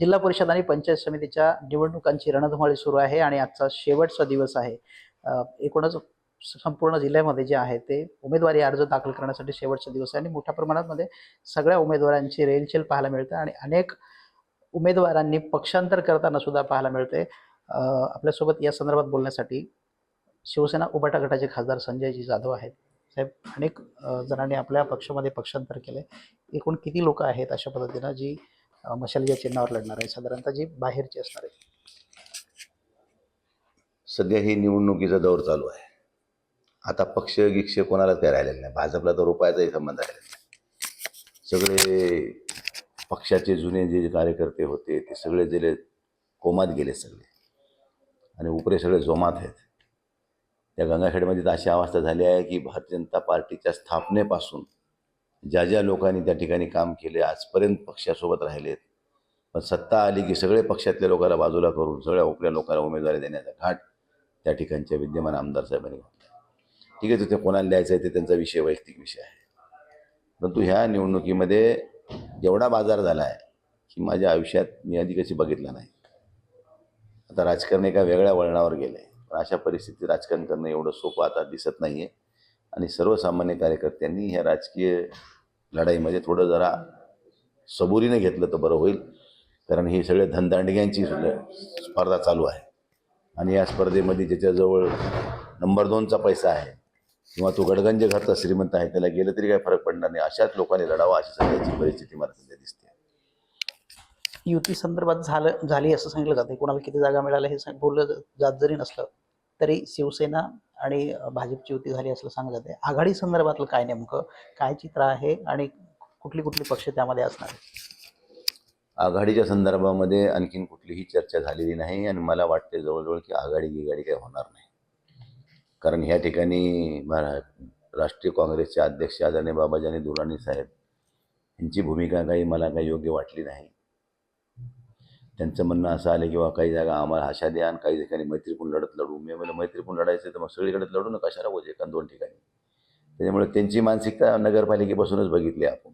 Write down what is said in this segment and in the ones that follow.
जिल्हा परिषद आणि पंचायत समितीच्या निवडणुकांची रणधुमाळी सुरू आहे आणि आजचा शेवटचा दिवस आहे. एकूणच संपूर्ण जिल्ह्यामध्ये जे आहे ते उमेदवारी अर्ज दाखल करण्यासाठी शेवटचा दिवस आहे आणि मोठ्या प्रमाणामध्ये सगळ्या उमेदवारांची रेलचेल पाहायला मिळते आणि अनेक उमेदवारांनी पक्षांतर करताना सुद्धा पाहायला मिळते. आपल्यासोबत या संदर्भात बोलण्यासाठी शिवसेना उबाटा गटाचे खासदार संजयजी जाधव आहेत. साहेब अनेक जणांनी आपल्या पक्षामध्ये पक्षांतर केले एकूण किती लोक आहेत अशा पद्धतीनं जी अ, मशालीच्या चिन्हावर लढणार आहे. साधारणतः जी बाहेरची असणार आहे. सध्या ही निवडणुकीचा दौर चालू आहे. आता पक्ष गिक्ष कोणालाच काय राहिलेलं नाही. भाजपला तर रुपयाचाही संबंध राहिलेला नाही. सगळे पक्षाचे जुने जे कार्यकर्ते होते ते सगळे गेले कोमात गेले सगळे. आणि उपरे सगळे जोमात आहेत. त्या गंगाखेडमध्ये तर अशी अवस्था झाली आहे की भारतीय जनता पार्टीच्या स्थापनेपासून ज्या ज्या लोकांनी त्या ठिकाणी काम केले आजपर्यंत पक्षासोबत राहिलेत. पण सत्ता आली की सगळे पक्षातल्या लोकांना बाजूला करून सगळ्या उपल्या लोकांना उमेदवारी देण्याचा घाट त्या ठिकाणच्या विद्यमान आमदार साहेबांनी घातला. ठीक आहे तिथे कोणाला द्यायचं आहे ते त्यांचा विषय वैयक्तिक विषय आहे. परंतु ह्या निवडणुकीमध्ये एवढा बाजार झाला आहे की माझ्या आयुष्यात मी आधी कशी बघितला नाही. आता राजकारण एका वेगळ्या वळणावर गेलं. आहे पण अशा परिस्थितीत राजकारण करणं एवढं सोपं आता दिसत नाही आहे आणि सर्वसामान्य कार्यकर्त्यांनी ह्या राजकीय लढाईमध्ये थोडं जरा सबुरीने घेतलं तर बरं होईल. कारण हे सगळे धनदांडग्यांची स्पर्धा चालू आहे. आणि या स्पर्धेमध्ये ज्याच्याजवळ नंबर दोनचा पैसा आहे किंवा तो गडगंज घरचा श्रीमंत आहे त्याला गेलं तरी काही फरक पडणार नाही. अशाच लोकांनी लढावा अशी सध्याची परिस्थिती मला सध्या दिसते. युती संदर्भात झालं झाली असं सांगितलं जाते. कोणाला किती जागा मिळाल्या हे सांग बोललं जात जरी नसलं तरी शिवसेना आणि भाजपची युती झाली असं सांगलं जाते आघाडी संदर्भातलं काय नेमकं? काय चित्र आहे? आणि कुठली कुठली पक्ष त्यामध्ये असणार आघाडीच्या संदर्भामध्ये आणखीन कुठलीही चर्चा झालेली नाही आणि मला वाटते जवळजवळ की आघाडी बिघाडी काही होणार नाही. कारण ह्या ठिकाणी राष्ट्रीय काँग्रेसचे अध्यक्ष आदरणीय बाबाजानी दुराणी साहेब यांची भूमिका काही मला काही योग्य वाटली नाही. त्यांचं म्हणणं असं आलं की काही जागा आम्हाला आशा द्या आणि काही ठिकाणी मैत्रीपूर्ण लढत लढू. मी म्हणलं मैत्रीपूर्ण लढायचं तर मग सगळीकडे लढू ना कशाला बोल एका दोन ठिकाणी. त्याच्यामुळे त्यांची मानसिकता नगरपालिकेपासूनच बघितली आपण.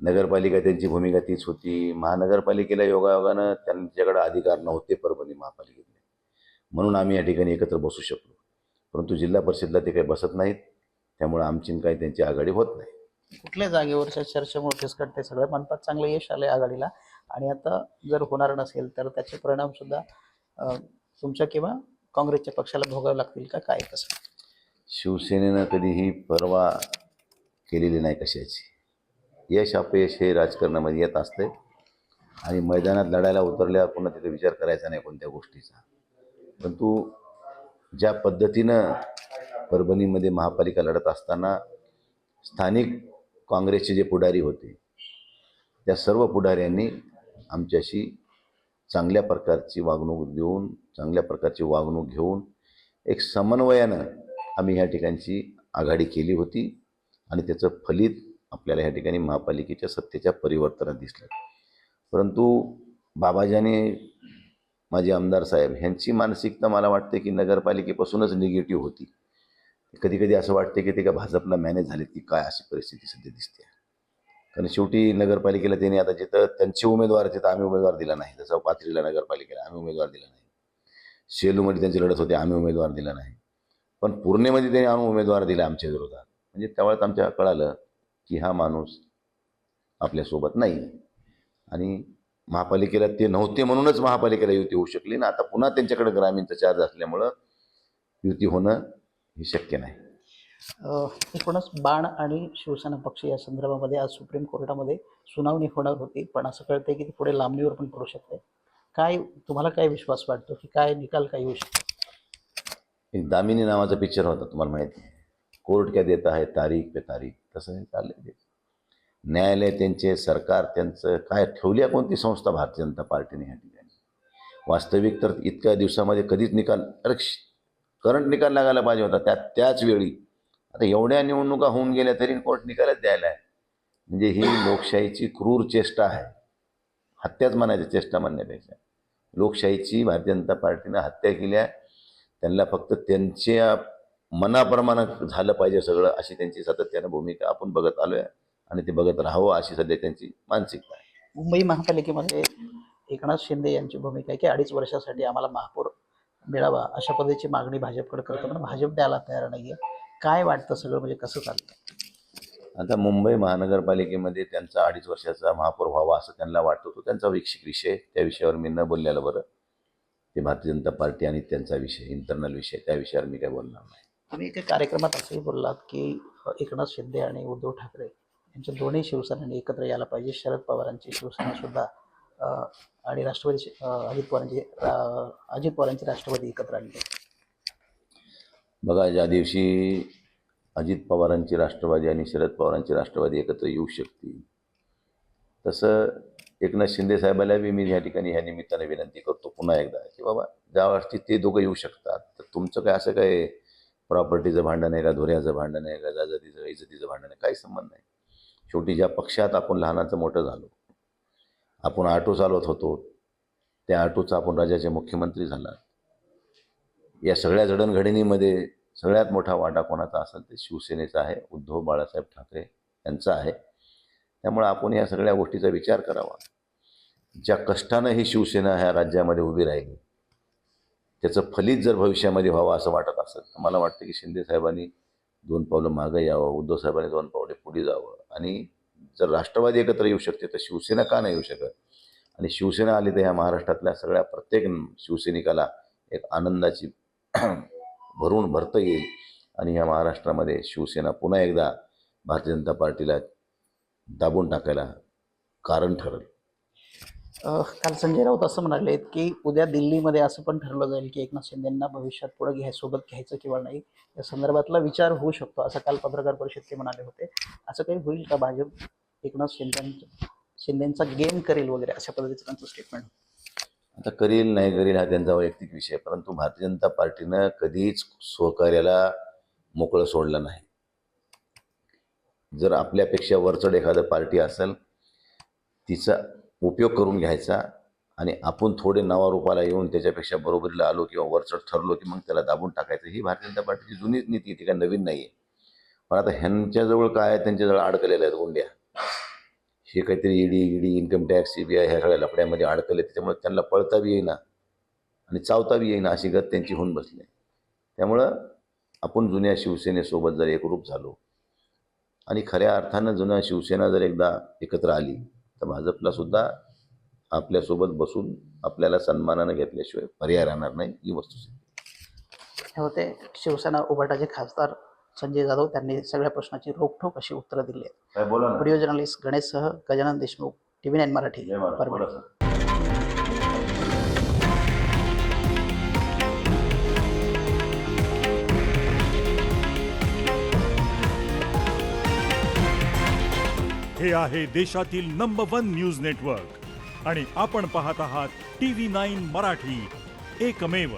नगरपालिका त्यांची भूमिका तीच होती. महानगरपालिकेला योगायोगानं त्यांच्याकडे अधिकार नव्हते परभणी महापालिकेतले. म्हणून आम्ही या ठिकाणी एकत्र बसू शकलो. परंतु जिल्हा परिषदला ते काही बसत नाहीत. त्यामुळे आमची काही त्यांची आघाडी होत नाही. कुठल्या जागेवरच्या चर्चेमुळे फिसकटते सगळं? मनपात चांगलं यश आलंय आघाडीला. आणि आता जर होणार नसेल तर त्याचे परिणाम सुद्धा तुमच्या किंवा काँग्रेसच्या पक्षाला भोगावे लागतील का? काय कसं शिवसेनेनं कधीही परवा केलेली नाही कशाची. यश अपयश हे राजकारणामध्ये येत असते आणि मैदानात लढायला उतरल्यावर पुन्हा तिथे विचार करायचा नाही कोणत्या गोष्टीचा. परंतु ज्या पद्धतीनं परभणीमध्ये महापालिका लढत असताना स्थानिक काँग्रेसचे जे पुढारी होते त्या सर्व पुढाऱ्यांनी आमच्याशी चांगल्या प्रकारची वागणूक देऊन चांगल्या प्रकारची वागणूक घेऊन एक समन्वयानं आम्ही ह्या ठिकाणची आघाडी केली होती आणि त्याचं फलित आपल्याला ह्या ठिकाणी महापालिकेच्या सत्तेच्या परिवर्तनात दिसलं. परंतु बाबाजाने माझे आमदार साहेब ह्यांची मानसिकता मला वाटते की नगरपालिकेपासूनच निगेटिव्ह होती. कधी कधी असं वाटते की ते का भाजपला मॅनेज झालेत की काय अशी परिस्थिती सध्या दिसते कारण शेवटी नगरपालिकेला त्यांनी आता जिथं त्यांचे उमेदवार तिथं आम्ही उमेदवार दिला नाही. जसं पाथरीला नगरपालिकेला आम्ही उमेदवार दिला नाही. शेलूमध्ये त्यांची लढत होती आम्ही उमेदवार दिला नाही. पण पूर्णेमध्ये त्यांनी आम्ही उमेदवार दिला आमच्या विरोधात. म्हणजे त्यावेळेस आमच्या कळालं की हा माणूस आपल्यासोबत नाही. आणि महापालिकेला ते नव्हते म्हणूनच महापालिकेला युती होऊ शकली ना. आता पुन्हा त्यांच्याकडे ग्रामीणचा चार्ज असल्यामुळं युती होणं हे शक्य नाही. एकूणच बाण आणि शिवसेना पक्ष या संदर्भामध्ये आज सुप्रीम कोर्टामध्ये सुनावणी होणार होती पण असं कळतंय की ती पुढे लांबणीवर पण पडू शकते काय तुम्हाला काय विश्वास वाटतो की काय निकाल काय येऊ शकतो? एक दामिनी नावाचा पिक्चर होता तुम्हाला माहिती आहे कोर्ट क्या देता है तारीख पे तारीख तसं हे चाललंय न्यायालय त्यांचे सरकार त्यांचं काय ठेवली आहे कोणती संस्था भारतीय जनता पार्टीने ह्या ठिकाणी? वास्तविक तर इतक्या दिवसामध्ये कधीच निकाल अरे करंट निकाल लागायला पाहिजे होता त्या त्याच वेळी. आता एवढ्या निवडणुका होऊन गेल्या तरी कोर्ट निकालच द्यायला आहे. म्हणजे ही लोकशाहीची क्रूर चेष्टा आहे. हत्याच म्हणायचं चेष्टा म्हणण्यापेक्षा. लोकशाहीची भारतीय जनता पार्टीनं हत्या केली आहे. त्यांना फक्त त्यांच्या मनाप्रमाणे झालं पाहिजे सगळं अशी त्यांची सातत्यानं भूमिका आपण बघत आलो आहे आणि ते बघत राहावं अशी सध्या त्यांची मानसिकता आहे. मुंबई महापालिकेमध्ये एकनाथ शिंदे यांची भूमिका आहे की अडीच वर्षासाठी आम्हाला महापौर मिळावा अशा पद्धतीची मागणी भाजपकडे करतो पण भाजप द्यायला तयार नाहीये. काय वाटतं सगळं? म्हणजे कसं चालतं? आता मुंबई महानगरपालिकेमध्ये त्यांचा अडीच वर्षाचा महापौर व्हावा असं त्यांना वाटतं तो त्यांचा वैयक्तिक विषय. त्या विषयावर मी न बोललेलं बरं. ते भारतीय जनता पार्टी आणि त्यांचा विषय इंटरनल विषय त्या विषयावर मी काय बोलणार नाही. तुम्ही एका कार्यक्रमात असंही बोललात की एकनाथ शिंदे आणि उद्धव ठाकरे यांच्या दोन्ही शिवसेनांनी एकत्र यायला पाहिजे. शरद पवारांची शिवसेना सुद्धा आणि राष्ट्रवादी अजित पवारांची अजित पवारांची राष्ट्रवादी एकत्र आणली बघा ज्या दिवशी अजित पवारांची राष्ट्रवादी आणि शरद पवारांची राष्ट्रवादी एकत्र येऊ शकतील तसं एकनाथ शिंदे साहेबाला बी मी या ठिकाणी ह्या निमित्ताने विनंती करतो पुन्हा एकदा की बाबा ज्या वर्षी ते दोघं येऊ शकतात तर तुमचं काय असं काय प्रॉपर्टीचं भांडण आहे का धुऱ्याचं भांडण आहे का जाजातीचं इज्जतीचं भांडण आहे काही संबंध नाही. शेवटी ज्या पक्षात आपण लहानाचं मोठं झालो आपण ऑटो चालवत होतो त्या ऑटोचा आपण राज्याचे मुख्यमंत्री झाला. या सगळ्या जडणघडणीमध्ये सगळ्यात मोठा वाटा कोणाचा असेल ते शिवसेनेचा आहे उद्धव बाळासाहेब ठाकरे यांचा आहे. त्यामुळे आपण या सगळ्या गोष्टीचा विचार करावा. ज्या कष्टानं ही शिवसेना ह्या राज्यामध्ये उभी राहिली त्याचं फलित जर भविष्यामध्ये व्हावं असं वाटत असेल तर मला वाटतं की शिंदे साहेबांनी दोन पावलं मागं यावं उद्धव साहेबांनी दोन पावले पुढे जावं. आणि जर राष्ट्रवादी एकत्र येऊ शकते तर शिवसेना का नाही येऊ शकत? आणि शिवसेना आली तर ह्या महाराष्ट्रातल्या सगळ्या प्रत्येक शिवसैनिकाला एक आनंदाची भरून भरता येईल. आणि ह्या महाराष्ट्रामध्ये शिवसेना पुन्हा एकदा भारतीय जनता पार्टीला दाबून टाकायला कारण ठरेल. काल संजय राऊत असं म्हणाले की उद्या दिल्लीमध्ये असं पण ठरलं जाईल की एकनाथ शिंदेंना भविष्यात पुढे घ्याय सोबत घ्यायचं किंवा नाही या संदर्भातला विचार होऊ शकतो असं काल पत्रकार परिषद ते म्हणाले होते. असं काही होईल का भाजप? एकनाथ शिंदेंच्या शिंदेचा गेम करेल वगैरे अशा पद्धतीचं त्यांचं स्टेटमेंट आता करील नाही करील हा त्यांचा वैयक्तिक विषय परंतु भारतीय जनता पार्टीनं कधीच सहकार्याला मोकळं सोडलं नाही. जर आपल्यापेक्षा वरचढ एखादं पार्टी असेल तिचा उपयोग करून घ्यायचा आणि आपण थोडे नावारूपाला येऊन त्याच्यापेक्षा बरोबरीला आलो किंवा वरचढ ठरलो की मग त्याला दाबून टाकायचं ही भारतीय जनता पार्टीची जुनीच नीती आहे, ती काय नवीन नाही आहे पण आता ह्यांच्याजवळ काय आहे? त्यांच्याजवळ अडकलेल्या आहेत गुंड्या. हे काहीतरी ED ED income tax C B I ह्या सगळ्या लफड्यामध्ये अडकले त्याच्यामुळे त्यांना पळता बी येईना आणि चावता बी येईना अशी गत त्यांची होऊन बसली. त्यामुळं आपण जुन्या शिवसेनेसोबत जर एकरूप झालो आणि खऱ्या अर्थानं जुन्या शिवसेना जर एकदा एकत्र आली तर भाजपला सुद्धा आपल्यासोबत बसून आपल्याला सन्मानानं घेतल्याशिवाय पर्याय राहणार नाही ही वस्तू हे होते शिवसेना उभाटाचे खासदार संजय जाधव त्यांनी सगळ्या प्रश्नाची रोखठोक अशी उत्तरं दिली आहेत. काय बोला ना. Video journalist गणेशसह Gajanan Deshmukh T V nine Marathi Parbhani. हे आहे देशातील नंबर वन न्यूज नेटवर्क आणि आपण पाहत आहात टी व्ही नाईन मराठी. एकमेव